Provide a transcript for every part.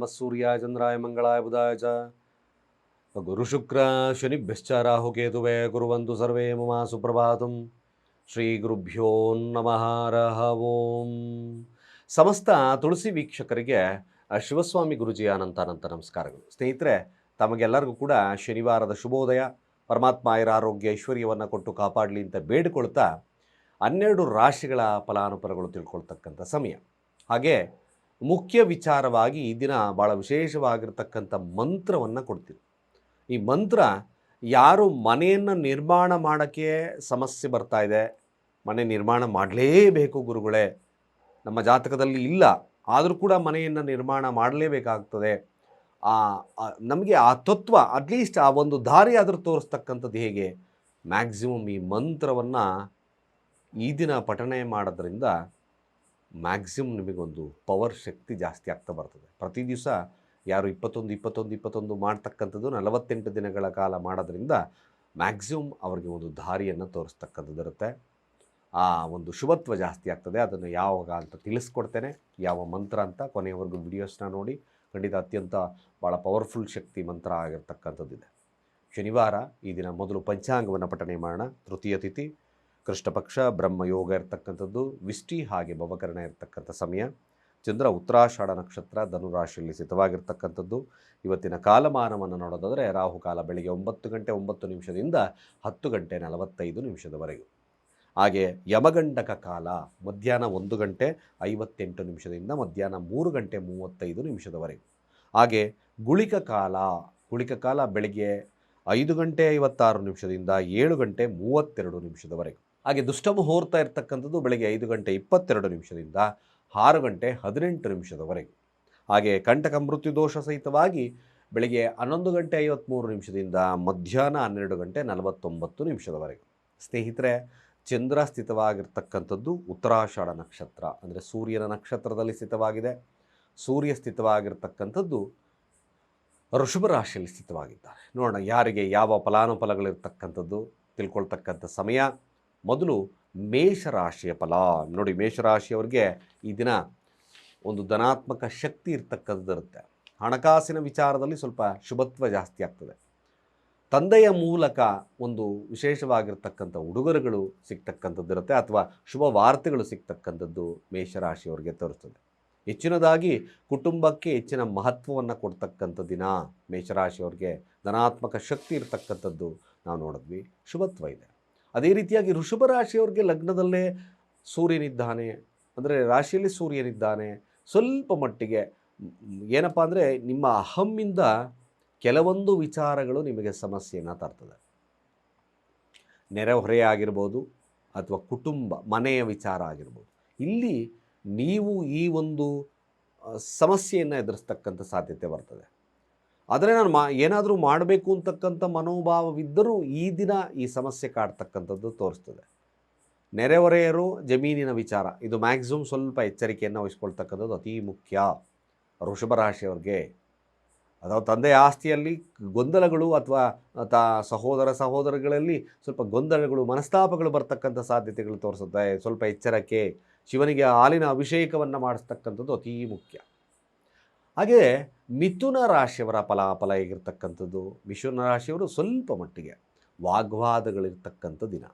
ನಮಃ ಸೂರ್ಯಾಯ ಚಂದ್ರಾಯ ಮಂಗಳಾಯ ಬುಧಾಯ ಚ ಗುರುಶುಕ್ರ ಶನಿಭ್ಯಶ್ಚ ರಾಹುಕೇತುವೆ ಕುರುವಂತು ಸರ್ವೇ ಮಮ ಸುಪ್ರಭಾತಂ ಶ್ರೀ ಗುರುಭ್ಯೋ ನಮಃ ರಹ ಓಂ ಸಮಸ್ತ ತುಳಸಿ ವೀಕ್ಷಕರಿಗೆ ಶಿವಸ್ವಾಮಿ ಅನಂತ ಅನಂತ ನಮಸ್ಕಾರಗಳು. ಸ್ನೇಹಿತರೆ, ತಮಗೆಲ್ಲರಿಗೂ ಕೂಡ ಶನಿವಾರದ ಶುಭೋದಯ. ಪರಮಾತ್ಮ ಇರ ಆರೋಗ್ಯ, ಐಶ್ವರ್ಯವನ್ನು ಕೊಟ್ಟು ಕಾಪಾಡಲಿ ಅಂತ ಬೇಡಿಕೊಳ್ತಾ, ಹನ್ನೆರಡು ರಾಶಿಗಳ ಫಲಾನುಪಲಗಳು ತಿಳ್ಕೊಳ್ತಕ್ಕಂಥ ಸಮಯ. ಹಾಗೆ ಮುಖ್ಯ ವಿಚಾರವಾಗಿ ಈ ದಿನ ಭಾಳ ವಿಶೇಷವಾಗಿರ್ತಕ್ಕಂಥ ಮಂತ್ರವನ್ನು ಕೊಡ್ತೀನಿ ಈ ಮಂತ್ರ ಯಾರು ಮನೆಯನ್ನು ನಿರ್ಮಾಣ ಮಾಡೋಕ್ಕೆ ಸಮಸ್ಯೆ ಬರ್ತಾ ಇದೆ, ಮನೆ ನಿರ್ಮಾಣ ಮಾಡಲೇಬೇಕು ಗುರುಗಳೇ. ನಮ್ಮ ಜಾತಕದಲ್ಲಿ ಇಲ್ಲ, ಆದರೂ ಕೂಡ ಮನೆಯನ್ನು ನಿರ್ಮಾಣ ಮಾಡಲೇಬೇಕಾಗ್ತದೆ. ಆ- ನಮಗೆ ಆ ತತ್ವ ಅಟ್ಲೀಸ್ಟ್ ಆ ಒಂದು ದಾರಿ ಆದರೂ ತೋರಿಸ್ತಕ್ಕಂಥದ್ದು ಹೇಗೆ? ಮ್ಯಾಕ್ಸಿಮಮ್ ಈ ಮಂತ್ರವನ್ನು ಈ ದಿನ ಪಠಣೆ ಮಾಡೋದ್ರಿಂದ ಮ್ಯಾಕ್ಸಿಮಮ್ ನಿಮಗೊಂದು ಪವರ್ ಶಕ್ತಿ ಜಾಸ್ತಿ ಆಗ್ತಾ ಬರ್ತದೆ. ಪ್ರತಿ ದಿವಸ ಯಾರು ಇಪ್ಪತ್ತೊಂದು ಇಪ್ಪತ್ತೊಂದು ಇಪ್ಪತ್ತೊಂದು ಮಾಡ್ತಕ್ಕಂಥದ್ದು ನಲವತ್ತೆಂಟು ದಿನಗಳ ಕಾಲ ಮಾಡೋದ್ರಿಂದ ಮ್ಯಾಕ್ಸಿಮಮ್ ಅವರಿಗೆ ಒಂದು ದಾರಿಯನ್ನು ತೋರಿಸ್ತಕ್ಕಂಥದ್ದು ಇರುತ್ತೆ. ಆ ಒಂದು ಶುಭತ್ವ ಜಾಸ್ತಿ ಆಗ್ತದೆ. ಅದನ್ನು ಯಾವಾಗ ಅಂತ ತಿಳಿಸ್ಕೊಡ್ತೇನೆ. ಯಾವ ಮಂತ್ರ ಅಂತ ಕೊನೆಯವರೆಗೂ ವಿಡಿಯೋಸ್ನ ನೋಡಿ. ಖಂಡಿತ ಅತ್ಯಂತ ಭಾಳ ಪವರ್ಫುಲ್ ಶಕ್ತಿ ಮಂತ್ರ ಆಗಿರ್ತಕ್ಕಂಥದ್ದಿದೆ. ಶನಿವಾರ ಈ ದಿನ ಮೊದಲು ಪಂಚಾಂಗವನ್ನು ಪಠಣೆ ಮಾಡೋಣ. ತೃತೀಯ ತಿಥಿ. ಕೃಷ್ಣ ಪಕ್ಷ ಬ್ರಹ್ಮಯೋಗ ಇರ್ತಕ್ಕಂಥದ್ದು ವಿಷ್ಟಿ ಹಾಗೆ ಭವಕರಣ ಇರತಕ್ಕಂಥ ಸಮಯ. ಚಂದ್ರ ಉತ್ತರಾಷಾಢ ನಕ್ಷತ್ರ ಧನುರಾಶಿಯಲ್ಲಿ ಸ್ಥಿತವಾಗಿರ್ತಕ್ಕಂಥದ್ದು. ಇವತ್ತಿನ ಕಾಲಮಾನವನ್ನು ನೋಡೋದಾದರೆ ರಾಹುಕಾಲ ಬೆಳಿಗ್ಗೆ ಒಂಬತ್ತು ಗಂಟೆ ಒಂಬತ್ತು ನಿಮಿಷದಿಂದ ಹತ್ತು ಗಂಟೆ ನಲವತ್ತೈದು ನಿಮಿಷದವರೆಗೂ. ಹಾಗೆ ಯಮಗಂಡಕ ಕಾಲ ಮಧ್ಯಾಹ್ನ ಒಂದು ಗಂಟೆ ಐವತ್ತೆಂಟು ನಿಮಿಷದಿಂದ ಮಧ್ಯಾಹ್ನ ಮೂರು ಗಂಟೆ ಮೂವತ್ತೈದು ನಿಮಿಷದವರೆಗೂ. ಹಾಗೆ ಗುಳಿಕ ಕಾಲ ಗುಳಿಕ ಕಾಲ ಬೆಳಿಗ್ಗೆ ಐದು ಗಂಟೆ ಐವತ್ತಾರು ನಿಮಿಷದಿಂದ ಏಳು ಗಂಟೆ ಮೂವತ್ತೆರಡು ನಿಮಿಷದವರೆಗೂ. ಹಾಗೆ ದುಷ್ಟಮು ಹೋರ್ತಾ ಇರ್ತಕ್ಕಂಥದ್ದು ಬೆಳಗ್ಗೆ ಐದು ಗಂಟೆ ಇಪ್ಪತ್ತೆರಡು ನಿಮಿಷದಿಂದ ಆರು ಗಂಟೆ ಹದಿನೆಂಟು ನಿಮಿಷದವರೆಗೆ. ಹಾಗೆ ಕಂಟಕ ಮೃತ್ಯು ದೋಷ ಸಹಿತವಾಗಿ ಬೆಳಗ್ಗೆ ಹನ್ನೊಂದು ಗಂಟೆ ಐವತ್ತ್ಮೂರು ನಿಮಿಷದಿಂದ ಮಧ್ಯಾಹ್ನ ಹನ್ನೆರಡು ಗಂಟೆ ನಲವತ್ತೊಂಬತ್ತು ನಿಮಿಷದವರೆಗೆ. ಸ್ನೇಹಿತರೆ, ಚಂದ್ರ ಸ್ಥಿತವಾಗಿರ್ತಕ್ಕಂಥದ್ದು ಉತ್ತರಾಷಾಢ ನಕ್ಷತ್ರ, ಅಂದರೆ ಸೂರ್ಯನ ನಕ್ಷತ್ರದಲ್ಲಿ ಸ್ಥಿತವಾಗಿದೆ. ಸೂರ್ಯ ಸ್ಥಿತವಾಗಿರ್ತಕ್ಕಂಥದ್ದು ಋಷಭ ರಾಶಿಯಲ್ಲಿ ಸ್ಥಿತವಾಗಿದ್ದಾರೆ. ನೋಡೋಣ ಯಾರಿಗೆ ಯಾವ ಫಲಾನುಫಲಗಳಿರ್ತಕ್ಕಂಥದ್ದು ತಿಳ್ಕೊಳ್ತಕ್ಕಂಥ ಸಮಯ. ಮೊದಲು ಮೇಷರಾಶಿಯ ಫಲ. ನೋಡಿ, ಮೇಷರಾಶಿಯವರಿಗೆ ಈ ದಿನ ಒಂದು ಧನಾತ್ಮಕ ಶಕ್ತಿ ಇರ್ತಕ್ಕಂಥದ್ದು ಇರುತ್ತೆ. ಹಣಕಾಸಿನ ವಿಚಾರದಲ್ಲಿ ಸ್ವಲ್ಪ ಶುಭತ್ವ ಜಾಸ್ತಿ ಆಗ್ತದೆ. ತಂದೆಯ ಮೂಲಕ ಒಂದು ವಿಶೇಷವಾಗಿರ್ತಕ್ಕಂಥ ಉಡುಗೊರೆಗಳು ಸಿಗ್ತಕ್ಕಂಥದ್ದಿರುತ್ತೆ ಅಥವಾ ಶುಭ ವಾರ್ತೆಗಳು ಸಿಗ್ತಕ್ಕಂಥದ್ದು ಮೇಷರಾಶಿಯವರಿಗೆ ತೋರಿಸ್ತದೆ. ಹೆಚ್ಚಿನದಾಗಿ ಕುಟುಂಬಕ್ಕೆ ಹೆಚ್ಚಿನ ಮಹತ್ವವನ್ನು ಕೊಡ್ತಕ್ಕಂಥ ದಿನ ಮೇಷರಾಶಿಯವರಿಗೆ ಧನಾತ್ಮಕ ಶಕ್ತಿ ಇರತಕ್ಕಂಥದ್ದು ನಾವು ನೋಡಿದ್ವಿ. ಶುಭತ್ವ ಇದೆ. ಅದೇ ರೀತಿಯಾಗಿ ಋಷಭ ರಾಶಿಯವ್ರಿಗೆ ಲಗ್ನದಲ್ಲೇ ಸೂರ್ಯನಿದ್ದಾನೆ. ಅಂದರೆ ರಾಶಿಯಲ್ಲಿ ಸೂರ್ಯನಿದ್ದಾನೆ. ಸ್ವಲ್ಪ ಮಟ್ಟಿಗೆ ಏನಪ್ಪ ಅಂದರೆ ನಿಮ್ಮ ಅಹಮ್ಮಿಂದ ಕೆಲವೊಂದು ವಿಚಾರಗಳು ನಿಮಗೆ ಸಮಸ್ಯೆಯನ್ನು ತರ್ತದೆ. ನೆರೆಹೊರೆ ಆಗಿರ್ಬೋದು ಅಥವಾ ಕುಟುಂಬ, ಮನೆಯ ವಿಚಾರ ಆಗಿರ್ಬೋದು. ಇಲ್ಲಿ ನೀವು ಈ ಒಂದು ಸಮಸ್ಯೆಯನ್ನು ಎದುರಿಸ್ತಕ್ಕಂಥ ಸಾಧ್ಯತೆ ಬರ್ತದೆ. ಆದರೆ ನಾನು ಮಾ, ಏನಾದರೂ ಮಾಡಬೇಕು ಅಂತಕ್ಕಂಥ ಮನೋಭಾವವಿದ್ದರೂ ಈ ದಿನ ಈ ಸಮಸ್ಯೆ ಕಾಡ್ತಕ್ಕಂಥದ್ದು ತೋರಿಸ್ತದೆ. ನೆರೆಹೊರೆಯರು ಜಮೀನಿನ ವಿಚಾರ, ಇದು ಮ್ಯಾಕ್ಸಿಮಮ್ ಸ್ವಲ್ಪ ಎಚ್ಚರಿಕೆಯನ್ನು ವಹಿಸ್ಕೊಳ್ತಕ್ಕಂಥದ್ದು ಅತೀ ಮುಖ್ಯ ವೃಷಭ ರಾಶಿಯವ್ರಿಗೆ. ಅಥವಾ ತಂದೆಯ ಆಸ್ತಿಯಲ್ಲಿ ಗೊಂದಲಗಳು ಅಥವಾ ತ, ಸಹೋದರ ಸಹೋದರಗಳಲ್ಲಿ ಸ್ವಲ್ಪ ಗೊಂದಲಗಳು, ಮನಸ್ತಾಪಗಳು ಬರ್ತಕ್ಕಂಥ ಸಾಧ್ಯತೆಗಳು ತೋರಿಸುತ್ತೆ. ಸ್ವಲ್ಪ ಎಚ್ಚರಕ್ಕೆ ಶಿವನಿಗೆ ಹಾಲಿನ ಅಭಿಷೇಕವನ್ನು ಮಾಡಿಸ್ತಕ್ಕಂಥದ್ದು ಅತೀ ಮುಖ್ಯ. ಹಾಗೆ ಮಿಥುನ ರಾಶಿಯವರ ಫಲಾಫಲ ಹೇಗಿರ್ತಕ್ಕಂಥದ್ದು? ಮಿಥುನ ರಾಶಿಯವರು ಸ್ವಲ್ಪ ಮಟ್ಟಿಗೆ ವಾಗ್ವಾದಗಳಿರ್ತಕ್ಕಂಥ ದಿನ.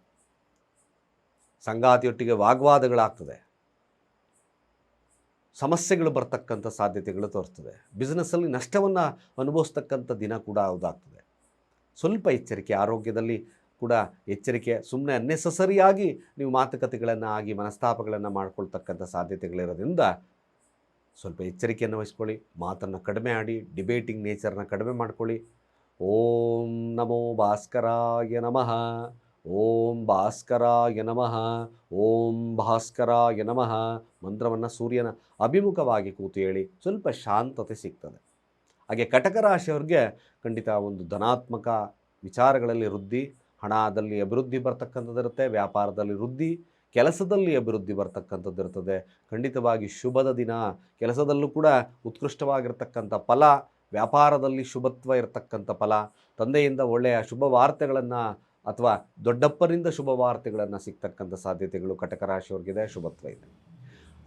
ಸಂಗಾತಿಯೊಟ್ಟಿಗೆ ವಾಗ್ವಾದಗಳಾಗ್ತದೆ. ಸಮಸ್ಯೆಗಳು ಬರ್ತಕ್ಕಂಥ ಸಾಧ್ಯತೆಗಳು ತೋರಿಸ್ತದೆ ಬಿಸ್ನೆಸ್ಸಲ್ಲಿ ನಷ್ಟವನ್ನು ಅನುಭವಿಸ್ತಕ್ಕಂಥ ದಿನ ಕೂಡ ಹೌದಾಗ್ತದೆ ಸ್ವಲ್ಪ ಎಚ್ಚರಿಕೆ, ಆರೋಗ್ಯದಲ್ಲಿ ಕೂಡ ಎಚ್ಚರಿಕೆ ಸುಮ್ಮನೆ ಅನ್ನೆಸಸರಿಯಾಗಿ ನೀವು ಮಾತುಕತೆಗಳನ್ನು ಆಗಿ ಮನಸ್ತಾಪಗಳನ್ನು ಮಾಡಿಕೊಳ್ತಕ್ಕಂಥ ಸಾಧ್ಯತೆಗಳಿರೋದ್ರಿಂದ ಸ್ವಲ್ಪ ಎಚ್ಚರಿಕೆಯನ್ನು ವಹಿಸ್ಕೊಳ್ಳಿ, ಮಾತನ್ನು ಕಡಿಮೆ ಆಡಿ ಡಿಬೇಟಿಂಗ್ ನೇಚರ್ನ ಕಡಿಮೆ ಮಾಡ್ಕೊಳ್ಳಿ. ಓಂ ನಮೋ ಭಾಸ್ಕರಾಯ ನಮಃ. ಓಂ ಭಾಸ್ಕರಾಯ ನಮಃ. ಓಂ ಭಾಸ್ಕರಾಯ ನಮಃ. ಮಂತ್ರವನ್ನು ಸೂರ್ಯನ ಅಭಿಮುಖವಾಗಿ ಕೂತು ಹೇಳಿ ಸ್ವಲ್ಪ ಶಾಂತತೆ ಸಿಗ್ತದೆ. ಹಾಗೆ ಕಟಕ ರಾಶಿಯವ್ರಿಗೆ ಖಂಡಿತ ಒಂದು ಧನಾತ್ಮಕ ವಿಚಾರಗಳಲ್ಲಿ ವೃದ್ಧಿ, ಹಣದಲ್ಲಿ ಅಭಿವೃದ್ಧಿ ಬರ್ತಕ್ಕಂಥದ್ದಿರುತ್ತೆ, ವ್ಯಾಪಾರದಲ್ಲಿ ವೃದ್ಧಿ ಕೆಲಸದಲ್ಲಿ ಅಭಿವೃದ್ಧಿ ಬರ್ತಕ್ಕಂಥದ್ದು ಇರ್ತದೆ. ಖಂಡಿತವಾಗಿ ಶುಭದ ದಿನ. ಕೆಲಸದಲ್ಲೂ ಕೂಡ ಉತ್ಕೃಷ್ಟವಾಗಿರ್ತಕ್ಕಂಥ ಫಲ, ವ್ಯಾಪಾರದಲ್ಲಿ ಶುಭತ್ವ ಇರತಕ್ಕಂಥ ಫಲ, ತಂದೆಯಿಂದ ಒಳ್ಳೆಯ ಶುಭ ವಾರ್ತೆಗಳನ್ನು ಅಥವಾ ದೊಡ್ಡಪ್ಪರಿಂದ ಶುಭ ವಾರ್ತೆಗಳನ್ನು ಸಿಗ್ತಕ್ಕಂಥ ಸಾಧ್ಯತೆಗಳು ಕಟಕ ರಾಶಿಯವ್ರಿಗಿದೆ. ಶುಭತ್ವ ಇದೆ.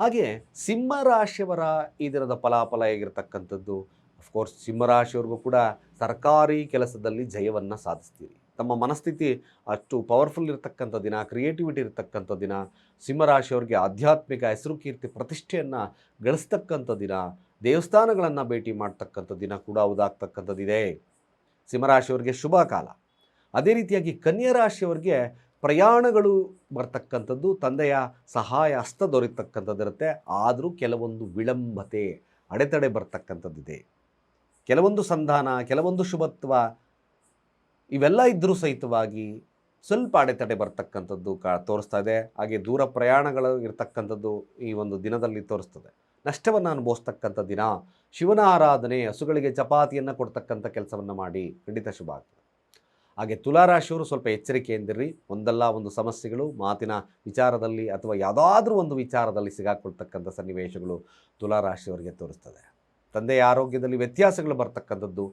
ಹಾಗೆ ಸಿಂಹರಾಶಿಯವರ ಈ ದಿನದ ಫಲಾಫಲ ಹೇಗಿರ್ತಕ್ಕಂಥದ್ದು? ಅಫ್ಕೋರ್ಸ್ ಸಿಂಹರಾಶಿಯವ್ರಿಗೂ ಕೂಡ ಸರ್ಕಾರಿ ಕೆಲಸದಲ್ಲಿ ಜಯವನ್ನು ಸಾಧಿಸ್ತೀರಿ. ತಮ್ಮ ಮನಸ್ಥಿತಿ ಅಷ್ಟು ಪವರ್ಫುಲ್ ಇರತಕ್ಕಂಥ ದಿನ ಕ್ರಿಯೇಟಿವಿಟಿ ಇರತಕ್ಕಂಥ ದಿನ, ಸಿಂಹರಾಶಿಯವ್ರಿಗೆ ಆಧ್ಯಾತ್ಮಿಕ ಹೆಸರು ಕೀರ್ತಿ ಪ್ರತಿಷ್ಠೆಯನ್ನು ಗಳಿಸ್ತಕ್ಕಂಥ ದಿನ, ದೇವಸ್ಥಾನಗಳನ್ನು ಭೇಟಿ ಮಾಡ್ತಕ್ಕಂಥ ದಿನ ಕೂಡ ಉದಾಗ್ತಕ್ಕಂಥದ್ದಿದೆ. ಸಿಂಹರಾಶಿಯವ್ರಿಗೆ ಶುಭ ಕಾಲ. ಅದೇ ರೀತಿಯಾಗಿ ಕನ್ಯಾ ರಾಶಿಯವರಿಗೆ ಪ್ರಯಾಣಗಳು ಬರ್ತಕ್ಕಂಥದ್ದು, ತಂದೆಯ ಸಹಾಯ ಹಸ್ತ ದೊರೆತಕ್ಕಂಥದ್ದಿರುತ್ತೆ. ಆದರೂ ಕೆಲವೊಂದು ವಿಳಂಬತೆ, ಅಡೆತಡೆ ಬರ್ತಕ್ಕಂಥದ್ದಿದೆ. ಕೆಲವೊಂದು ಸಂಧಾನ, ಕೆಲವೊಂದು ಶುಭತ್ವ ಇವೆಲ್ಲ ಇದ್ದರೂ ಸಹಿತವಾಗಿ ಸ್ವಲ್ಪ ಅಡೆತಡೆ ಬರ್ತಕ್ಕಂಥದ್ದು ಕಾ, ತೋರಿಸ್ತಾ ಇದೆ. ಹಾಗೆ ದೂರ ಪ್ರಯಾಣಗಳು ಇರ್ತಕ್ಕಂಥದ್ದು ಈ ಒಂದು ದಿನದಲ್ಲಿ ತೋರಿಸ್ತದೆ. ನಷ್ಟವನ್ನು ಅನುಭವಿಸ್ತಕ್ಕಂಥ ದಿನ. ಶಿವನ ಆರಾಧನೆ, ಹಸುಗಳಿಗೆ ಚಪಾತಿಯನ್ನು ಕೊಡ್ತಕ್ಕಂಥ ಕೆಲಸವನ್ನು ಮಾಡಿ ಖಂಡಿತ ಶುಭ ಆಗ್ತದೆ. ಹಾಗೆ ತುಲಾರಾಶಿಯವರು ಸ್ವಲ್ಪ ಎಚ್ಚರಿಕೆಯಿಂದಿರ್ರಿ. ಒಂದಲ್ಲ ಒಂದು ಸಮಸ್ಯೆಗಳು, ಮಾತಿನ ವಿಚಾರದಲ್ಲಿ ಅಥವಾ ಯಾವುದಾದ್ರೂ ಒಂದು ವಿಚಾರದಲ್ಲಿ ಸಿಗಾಕೊಳ್ತಕ್ಕಂಥ ಸನ್ನಿವೇಶಗಳು ತುಲಾರಾಶಿಯವರಿಗೆ ತೋರಿಸ್ತದೆ. ತಂದೆಯ ಆರೋಗ್ಯದಲ್ಲಿ ವ್ಯತ್ಯಾಸಗಳು ಬರ್ತಕ್ಕಂಥದ್ದು.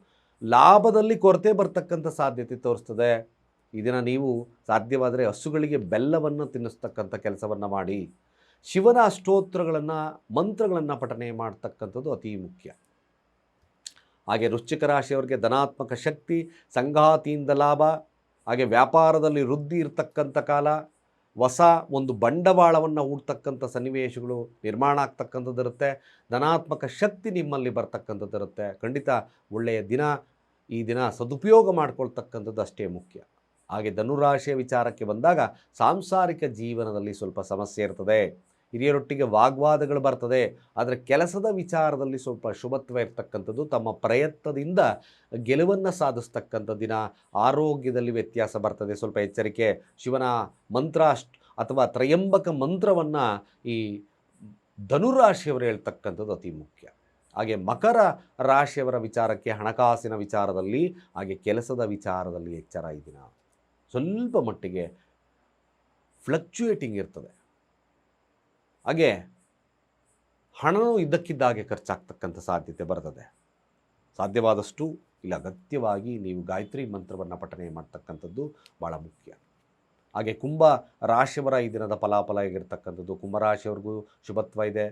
ಲಾಭದಲ್ಲಿ ಕೊರತೆ ಬರ್ತಕ್ಕಂಥ ಸಾಧ್ಯತೆ ತೋರಿಸ್ತದೆ. ಇದನ್ನು ದಿನ ನೀವು ಸಾಧ್ಯವಾದರೆ ಹಸುಗಳಿಗೆ ಬೆಲ್ಲವನ್ನು ತಿನ್ನಿಸ್ತಕ್ಕಂಥ ಕೆಲಸವನ್ನು ಮಾಡಿ. ಶಿವನ ಅಷ್ಟೋತ್ರಗಳನ್ನು, ಮಂತ್ರಗಳನ್ನು ಪಠನೆ ಮಾಡ್ತಕ್ಕಂಥದ್ದು ಅತಿ ಮುಖ್ಯ. ಹಾಗೆ ವೃಶ್ಚಿಕ ರಾಶಿಯವರಿಗೆ ಧನಾತ್ಮಕ ಶಕ್ತಿ, ಸಂಗಾತಿಯಿಂದ ಲಾಭ, ಹಾಗೆ ವ್ಯಾಪಾರದಲ್ಲಿ ವೃದ್ಧಿ ಇರತಕ್ಕಂಥ ಕಾಲ ಹೊಸ ಒಂದು ಬಂಡವಾಳವನ್ನು ಹೂಡ್ತಕ್ಕಂಥ ಸನ್ನಿವೇಶಗಳು ನಿರ್ಮಾಣ ಆಗ್ತಕ್ಕಂಥದ್ದಿರುತ್ತೆ ಧನಾತ್ಮಕ ಶಕ್ತಿ ನಿಮ್ಮಲ್ಲಿ ಬರ್ತಕ್ಕಂಥದ್ದಿರುತ್ತೆ ಖಂಡಿತ ಒಳ್ಳೆಯ ದಿನ, ಈ ದಿನ ಸದುಪಯೋಗ ಮಾಡ್ಕೊಳ್ತಕ್ಕಂಥದ್ದು ಅಷ್ಟೇ ಮುಖ್ಯ. ಹಾಗೆ ಧನುರಾಶಿಯ ವಿಚಾರಕ್ಕೆ ಬಂದಾಗ ಸಾಂಸಾರಿಕ ಜೀವನದಲ್ಲಿ ಸ್ವಲ್ಪ ಸಮಸ್ಯೆ ಇರ್ತದೆ. ಹಿರಿಯರೊಟ್ಟಿಗೆ ವಾಗ್ವಾದಗಳು ಬರ್ತದೆ. ಆದರೆ ಕೆಲಸದ ವಿಚಾರದಲ್ಲಿ ಸ್ವಲ್ಪ ಶುಭತ್ವ ಇರ್ತಕ್ಕಂಥದ್ದು ತಮ್ಮ ಪ್ರಯತ್ನದಿಂದ ಗೆಲುವನ್ನು ಸಾಧಿಸ್ತಕ್ಕಂಥ ದಿನ. ಆರೋಗ್ಯದಲ್ಲಿ ವ್ಯತ್ಯಾಸ ಬರ್ತದೆ. ಸ್ವಲ್ಪ ಎಚ್ಚರಿಕೆ ಶಿವನ ಮಂತ್ರ ಅಥವಾ ತ್ರಯಂಬಕ ಮಂತ್ರವನ್ನು ಈ ಧನುರಾಶಿಯವರು ಹೇಳ್ತಕ್ಕಂಥದ್ದು ಅತಿ ಮುಖ್ಯ. ಹಾಗೆ ಮಕರ ರಾಶಿಯವರ ವಿಚಾರಕ್ಕೆ ಹಣಕಾಸಿನ ವಿಚಾರದಲ್ಲಿ ಹಾಗೆ ಕೆಲಸದ ವಿಚಾರದಲ್ಲಿ ಎಚ್ಚರ ಈ ದಿನ ಸ್ವಲ್ಪ ಮಟ್ಟಿಗೆ ಫ್ಲಕ್ಚುಯೇಟಿಂಗ್ ಇರ್ತದೆ. ಹಾಗೆ ಹಣನೂ ಇದ್ದಕ್ಕಿದ್ದಾಗೆ ಖರ್ಚಾಗ್ತಕ್ಕಂಥ ಸಾಧ್ಯತೆ ಬರ್ತದೆ. ಸಾಧ್ಯವಾದಷ್ಟು ಇಲ್ಲ ಅಗತ್ಯವಾಗಿ ನೀವು ಗಾಯತ್ರಿ ಮಂತ್ರವನ್ನು ಪಠನೆ ಮಾಡ್ತಕ್ಕಂಥದ್ದು ಭಾಳ ಮುಖ್ಯ. ಹಾಗೆ ಕುಂಭ ರಾಶಿಯವರ ಈ ದಿನದ ಫಲಾಫಲ ಆಗಿರ್ತಕ್ಕಂಥದ್ದು ಕುಂಭರಾಶಿಯವ್ರಿಗೂ ಶುಭತ್ವ ಇದೆ.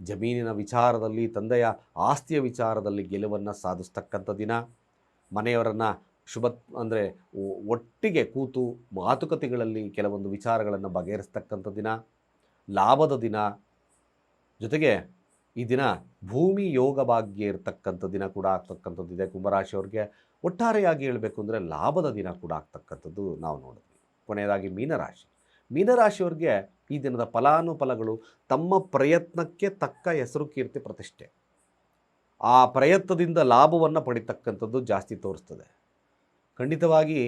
ಜಮೀನಿನ ವಿಚಾರದಲ್ಲಿ, ತಂದೆಯ ಆಸ್ತಿಯ ವಿಚಾರದಲ್ಲಿ ಗೆಲುವನ್ನು ಸಾಧಿಸ್ತಕ್ಕಂಥ ದಿನ. ಮನೆಯವರನ್ನು ಶುಭ, ಅಂದರೆ ಒಟ್ಟಿಗೆ ಕೂತು ಮಾತುಕತೆಗಳಲ್ಲಿ ಕೆಲವೊಂದು ವಿಚಾರಗಳನ್ನು ಬಗೆಹರಿಸ್ತಕ್ಕಂಥ ದಿನ. ಲಾಭದ ದಿನ. ಜೊತೆಗೆ ಈ ದಿನ ಭೂಮಿ ಯೋಗ ಭಾಗ್ಯ ಇರತಕ್ಕಂಥ ದಿನ ಕೂಡ ಆಗ್ತಕ್ಕಂಥದ್ದು ಇದೆ. ಕುಂಭರಾಶಿಯವ್ರಿಗೆ ಒಟ್ಟಾರೆಯಾಗಿ ಹೇಳಬೇಕು ಅಂದರೆ ಲಾಭದ ದಿನ ಕೂಡ ಆಗ್ತಕ್ಕಂಥದ್ದು ನಾವು ನೋಡಿದ್ವಿ. ಕೊನೆಯದಾಗಿ ಮೀನರಾಶಿ. ಮೀನರಾಶಿಯವ್ರಿಗೆ ಈ ದಿನದ ಫಲಾನುಫಲಗಳು ತಮ್ಮ ಪ್ರಯತ್ನಕ್ಕೆ ತಕ್ಕ ಹೆಸರು ಕೀರ್ತಿ ಪ್ರತಿಷ್ಠೆ. ಆ ಪ್ರಯತ್ನದಿಂದ ಲಾಭವನ್ನು ಪಡಿತಕ್ಕಂಥದ್ದು ಜಾಸ್ತಿ ತೋರಿಸ್ತದೆ. ಖಂಡಿತವಾಗಿ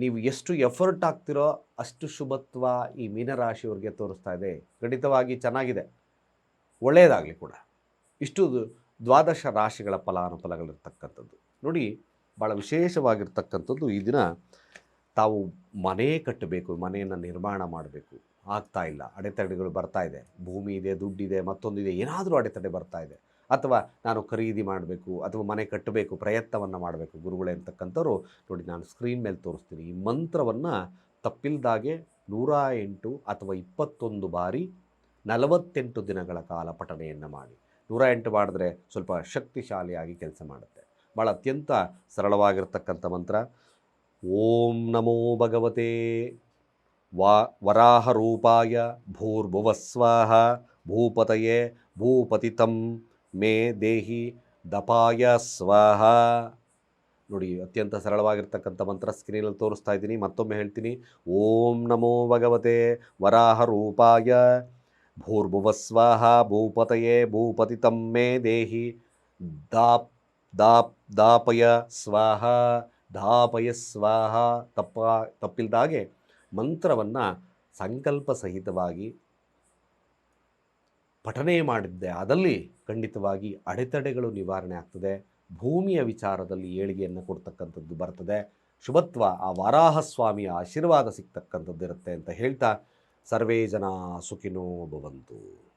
ನೀವು ಎಷ್ಟು ಎಫರ್ಟ್ ಆಗ್ತಿರೋ ಅಷ್ಟು ಶುಭತ್ವ ಈ ಮೀನರಾಶಿಯವ್ರಿಗೆ ತೋರಿಸ್ತಾ ಇದೆ. ಖಂಡಿತವಾಗಿ ಚೆನ್ನಾಗಿದೆ. ಒಳ್ಳೆಯದಾಗಲಿ ಕೂಡ. ಇಷ್ಟು ದ್ವಾದಶ ರಾಶಿಗಳ ಫಲಾನುಫಲಗಳಿರ್ತಕ್ಕಂಥದ್ದು. ನೋಡಿ ಭಾಳ ವಿಶೇಷವಾಗಿರ್ತಕ್ಕಂಥದ್ದು ಈ ದಿನ ತಾವು ಮನೆ ಕಟ್ಟಬೇಕು, ಮನೆಯನ್ನು ನಿರ್ಮಾಣ ಮಾಡಬೇಕು. ಆಗ್ತಾ ಇಲ್ಲ. ಅಡೆತಡೆಗಳು ಬರ್ತಾ ಇದೆ. ಭೂಮಿ ಇದೆ, ದುಡ್ಡಿದೆ, ಮತ್ತೊಂದಿದೆ, ಏನಾದರೂ ಅಡೆತಡೆ ಬರ್ತಾ ಇದೆ. ಅಥವಾ ನಾನು ಖರೀದಿ ಮಾಡಬೇಕು ಅಥವಾ ಮನೆ ಕಟ್ಟಬೇಕು, ಪ್ರಯತ್ನವನ್ನು ಮಾಡಬೇಕು, ಗುರುಗಳೇ ಅಂತಕ್ಕಂಥವ್ರು ನೋಡಿ ನಾನು ಸ್ಕ್ರೀನ್ ಮೇಲೆ ತೋರಿಸ್ತೀನಿ. ಈ ಮಂತ್ರವನ್ನು ತಪ್ಪಿಲ್ದಾಗೆ ನೂರ ಎಂಟು ಅಥವಾ ಇಪ್ಪತ್ತೊಂದು ಬಾರಿ ನಲವತ್ತೆಂಟು ದಿನಗಳ ಕಾಲ ಪಠಣೆಯನ್ನು ಮಾಡಿ. ನೂರ ಎಂಟು ಮಾಡಿದ್ರೆ ಸ್ವಲ್ಪ ಶಕ್ತಿಶಾಲಿಯಾಗಿ ಕೆಲಸ ಮಾಡುತ್ತೆ. ಭಾಳ ಅತ್ಯಂತ ಸರಳವಾಗಿರ್ತಕ್ಕಂಥ ಮಂತ್ರ. ಓಂ ನಮೋ ಭಗವತೆ. ವಾ ವರಾಹ ರೂಪಾಯ ಭೂರ್ಭುವಸ್ವಾಹ ಭೂಪತಯೇ ಭೂಪತಿತಂ. ಮೇ ದೇಹಿ ದಪಾಯ ಸ್ವಹ. ನೋಡಿ, ಅತ್ಯಂತ ಸರಳವಾಗಿರ್ತಕ್ಕಂಥ ಮಂತ್ರ ಸ್ಕ್ರೀನಲ್ಲಿ ತೋರಿಸ್ತಾ ಇದ್ದೀನಿ. ಮತ್ತೊಮ್ಮೆ ಹೇಳ್ತೀನಿ. ಓಂ ನಮೋ ಭಗವತೆ ವರಾಹ ರೂಪಾಯ. ಭೂರ್ಭುವಸ್ವಾಹ ಭೂಪತಯೇ ಭೂಪತಿ ತಮ್ಮೇ ದೇಹಿ ದಾಪ್ ದಾಪ್, ದಾಪಯ ಸ್ವಾಹ ದಾಪಯ ಸ್ವಾಹ ತಪ್ಪ, ತಪ್ಪಿಲ್ದಾಗೆ ಮಂತ್ರವನ್ನು ಸಂಕಲ್ಪ ಸಹಿತವಾಗಿ ಪಠನೆ ಮಾಡಿದ್ದೆ. ಅದಲ್ಲಿ ಖಂಡಿತವಾಗಿ ಅಡೆತಡೆಗಳು ನಿವಾರಣೆ ಆಗ್ತದೆ. ಭೂಮಿಯ ವಿಚಾರದಲ್ಲಿ ಏಳಿಗೆಯನ್ನು ಕೊಡ್ತಕ್ಕಂಥದ್ದು ಬರ್ತದೆ. ಶುಭತ್ವ, ಆ ವಾರಾಹಸ್ವಾಮಿಯ ಆಶೀರ್ವಾದ ಸಿಗ್ತಕ್ಕಂಥದ್ದು ಇರುತ್ತೆ ಅಂತ ಹೇಳ್ತಾ ಸರ್ವೇ ಜನ ಸುಖಿನೋ ಭವಂತು.